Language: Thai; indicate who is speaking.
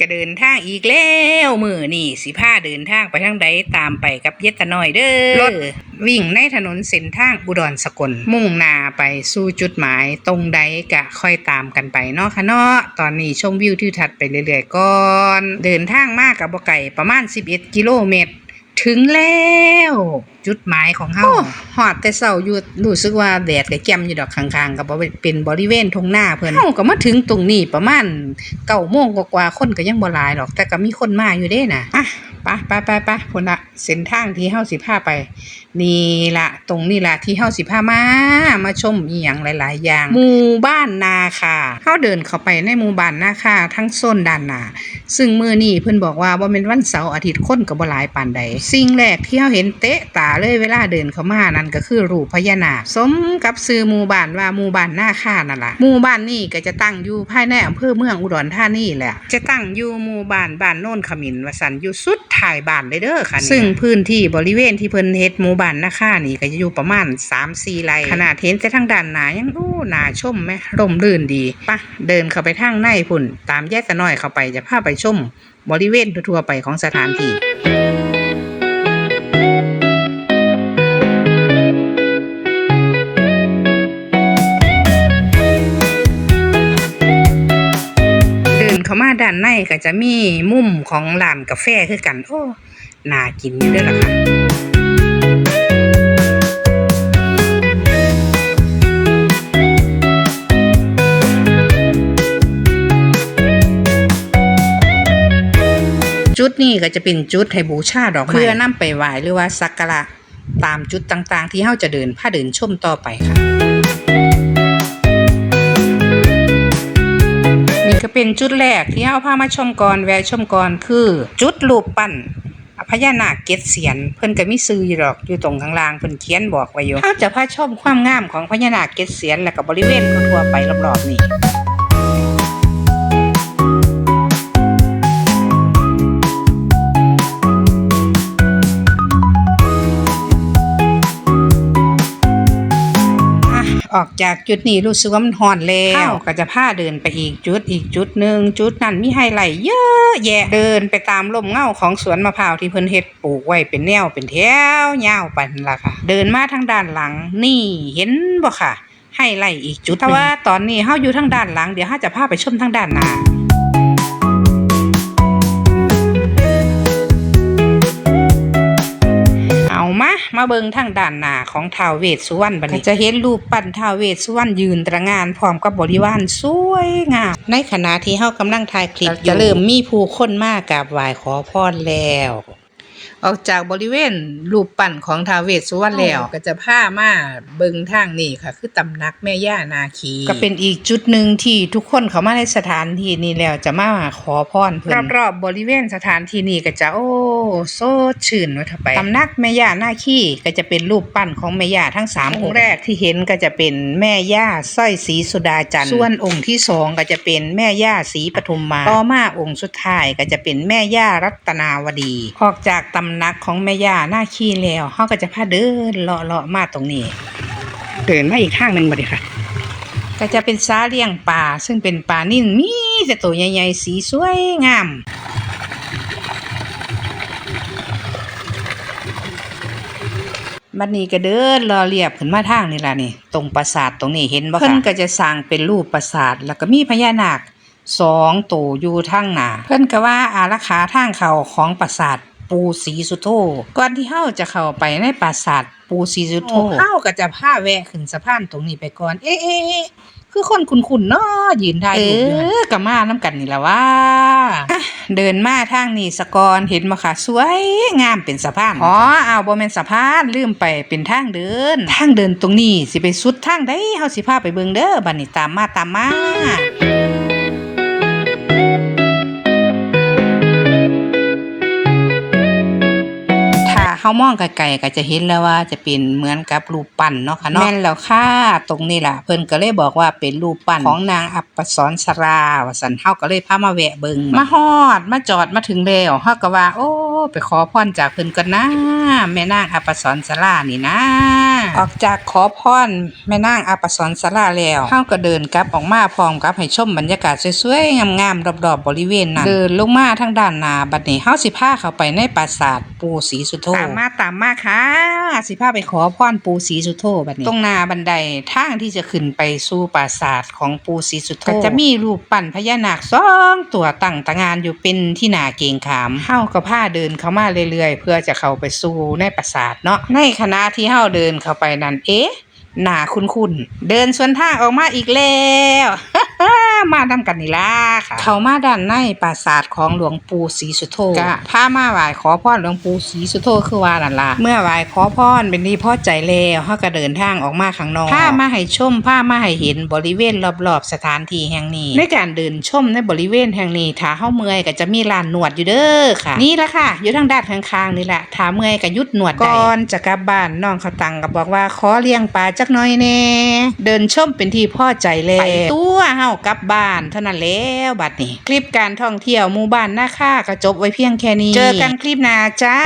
Speaker 1: ก็เดินทางอีกแล้วมือนี่สิพาเดินทางไปทางใดตามไปกับเยตะน้อยเด้อรถวิ่งในถนนเส้นทางอุดรสกล มุ่งหน้าไปสู่จุดหมายตรงใดกะค่อยตามกันไปเนาะค่ะเนาะตอนนี้ชมวิวทิวทัศน์ไปเรื่อยๆก่อน เดินทางมากกับบ่ไก่ประมาณ 11 กิโลเมตร ถึงแล้ว จุดหมายของเฮาฮอดแต่เช้าอยู่รู้สึกว่าแดดก็แจ่มอยู่ดอกข้างๆก็บ่เป็นบริเวณทุ่งนาเพิ่นเฮาก็มาถึงตรงนี้ประมาณ9โมงกว่าๆคนก็ยังบ่หลายหรอก แต่ก็มีคนมาอยู่เด้น่ะอะไปไปไปไปพุ่นละเส้นทางที่เฮาสิพาไป นี่ละตรงนี้ละที่เฮาสิพามามาชมอีหยังหลาย ๆ อย่างหมู่บ้านนาคาเฮาเดินเข้าไปในหมู่บ้านนาคาทั้งโซนด้านหน้าซึ่งมื้อนี้เพิ่นบอกว่าบ่แม่นวันเสาร์อาทิตย์คนก็บ่หลายปานใดสิ่งแรกที่เฮาเห็นเตะตาเลยเวลาเดินเข้ามานั่นก็คือรูปพญานาคสมกับชื่อหมู่บ้านว่าหมู่บ้านหน้าคานั่นล่ะหมู่บ้านนี้ก็จะตั้งอยู่ภายในอำเภอเมืองอุดรธานีแหละ จะตั้งอยู่หมู่บ้านบ้านโน่นขมินว่าซั่นอยู่สุดท้ายบ้านเลยเด้อค่ะนี่ซึ่งพื้นที่บริเวณที่เพิ่นเฮ็ดหมู่บ้านหน้าคานี่ก็จะอยู่ประมาณ3-4ไร่ขนาดเห็นแต่ทางด้านหน้ายังโอ้น่าชมแหมร่มรื่นดีปะเดินเข้าไปทางในพุ่น ตามแยกตะน้อยเข้าไปจะพาไปชมบริเวณทั่วไปของสถานที่ ในก็จะมีมุมของร้านกาแฟคือกัน โอ้น่ากินอยู่เด้อล่ะค่ะจุดนี้ก็จะเป็นจุดให้บูชาดอกไม้เพื่อนำไปไหว้หรือว่าสักการะตามจุดต่างๆ ที่เฮาจะเดินพาเดินชมต่อไปค่ะ ก็เป็นจุดแรกที่เฮาพามาชมก่อนแวะชมก่อนคือ จุดรูปปั้นพญานาคเกศเสียนเพิ่นก็มีซื้ออยู่ดอกอยู่ตรงข้างล่างเพิ่นเขียนบอกไว้อยู่เฮาจะพาชมความงามของพญานาคเกศเสียนแล้วก็บริเวณทั่วไปรอบๆนี่ อะออกจากจุดนี้รู้สึกว่ามันห่อนแล้วก็จะพาเดินไปอีกจุดอีกจุดหนึ่งจุดนั้นมีไฮไลท์เยอะแยะเดินไปตามร่มเงาของสวนมะพร้าวที่เพิ่นเฮ็ดปลูกไว้เป็นแนวเป็นแถวยาวไปนั่นล่ะค่ะ เดินมาทางด้านหลังนี่เห็นบ่ค่ะไฮไลท์อีกจุดแต่ว่าตอนนี้เฮาอยู่ทางด้านหลังเดี๋ยวเฮาจะพาไปชมทางด้านหน้า มามาเบิงทางด้านหน้าของท้าวเวสสุวรรณบัดนี้จะเห็นรูปปั้นท้าวเวสสุวรรณยืนตระหงานพร้อมกับบริวารสวยงามในขณะที่เฮากำลังถ่ายคลิปจะเริ่มมีผู้คนมากราบไหว้ขอพรแล้ว ออกจากบริเวณรูปปั้นของท้าวเวสสุวรรณแล้วก็จะพามาเบิงทางนี่ค่ะ คือตำหนักแม่ย่านาคี ก็เป็นอีกจุดหนึ่งที่ทุกคนเขามาในสถานที่นี้แล้วจะมาขอพรเพิ่นรอบๆบริเวณสถานที่นี้ก็จะโอ้โซดชื่นว่าถ้าไปตำหนักแม่ย่านาคีก็จะเป็นรูปปั้นของแม่ย่าทั้งสามองค์แรกที่เห็นก็จะเป็นแม่ย่าสร้อยศรีสุดาจันทร์ส่วนองค์ที่สองก็จะเป็นแม่ย่าศรีปทุมมาต่อมาองค์สุดท้ายก็จะเป็นแม่ย่ารัตนาวดี ออกจากตำหนักของแม่ย่านาคีแล้วเฮาก็จะพาเดินเลาะๆมาตรงนี้ เดินมาอีกข้างหนึ่งบ่ดีค่ะ ก็จะเป็นซาเลี้ยงปลาซึ่งเป็นปลานิ่นมีแต่ตัวใหญ่ๆสีสวยงามบัดนี้ก็เดินรอเรียบขึ้นมาทางนี่ล่ะนี่ ตรงปราสาทตรงนี้เห็นบ่คะเพิ่นก็จะสร้างเป็นรูปปราสาทแล้วก็มีพญานาคสองตัวอยู่ทางหน้าเพิ่นก็ว่าอารักขาทางเข้าของปราสาท ปูศรีสุโธก่อนที่เฮาจะเข้าไปในปราสาทปูศรีสุโธเฮาก็จะพาแวะขึ้นสะพานตรงนี้ไปก่อน เอ๊ะเอ๊ะเอ๊ะคือคนคุ้นๆเนาะยืนถ่ายรูปอยู่เออก็มานํกันนี่ล่ะว่าเดินมาทางนี้สะกอนเห็นบ่คะสวยงามเป็นสะพานอ๋อเอาบ่แม่นสะพานลืมไปเป็นทางเดิน ทางเดินตรงนี้สิไปสุดทางใดเฮาสิพาไปเบิ่งเด้อบัดนี้ตามมาตามมา ฮามองไกลๆก็จะเห็นแล้วว่าจะเป็นเหมือนกับรูปปั้นเนาะค่ะเนาะแม่นแล้วค่ะตรงนี้ล่ะ เพิ่นก็เลยบอกว่าเป็นรูปปั้นของนางอัปปสรสราว่าซั่นเฮาก็เลยพามาแวะเบิ่งมาฮอดมาจอดมาถึงแล้วเฮาก็ว่าโอ้ ไปขอพรจากเพิ่นก่อนนะแม่นางอัปปสรสรานี่นะ ออกจากขอพรแม่นางอาปสรสลาแล้วเฮาก็เดินกลับออกมาพร้อมกับให้ชมบรรยากาศสวยๆงามๆรอบๆบริเวณนั้นเดินลงมาทางด้านหน้าบัดนี้เฮาสิพาเข้าไปในปราสาทปู่ศรีสุโธตามมาตามมาค่ะ สิพาไปขอพรปู่ศรีสุโธบัดนี้ตรงหน้าบันไดทางที่จะขึ้นไปสู่ปราสาทของปู่ศรีสุโธก็จะมีรูปปั้นพญานาคสองตัวตั้งตางานอยู่เป็นที่หน้าเกรงขามเฮาก็พาเดินเข้ามาเรื่อยๆ เพื่อจะเข้าไปสู่ในปราสาทเนาะในคณะที่เฮาเดินเข้าไปนั้นเอ๊ะหนาคุ้นๆเดินสวนทางออกมาอีกแล้ว มาทำกันนี่ล่ะค่ะ เขามาด้านในปราสาทของหลวงปู่ศรีสุโธก็พามาไหว้ขอพรหลวงปู่ศรีสุโธคือว่านั่นล่ะเมื่อไหว้ขอพรเป็นที่พอใจแล้วเฮาก็เดินทางออกมาข้างนอกพามาให้ชมพามาให้เห็นบริเวณรอบๆสถานที่แห่งนี้ ในการเดินชมในบริเวณแห่งนี้ถ้าเฮาเมื่อยก็จะมีลานนวดอยู่เด้อค่ะ นี่ละค่ะ อยู่ทางด้านข้างๆนี่แหละถ้าเมื่อยก็หยุดนวดได้ก่อนจะกลับบ้านน้องเขาตังก็บอกว่าขอเลี้ยงปลาจักหน่อยแน่เดินชมเป็นที่พอใจแล้วไปตัวเฮากลับบ้านเท่านั้นแล้วบัดนี้ คลิปการท่องเที่ยวหมู่บ้านนาค่าก็จบไว้เพียงแค่นี้ เจอกันคลิปหน้าจ้า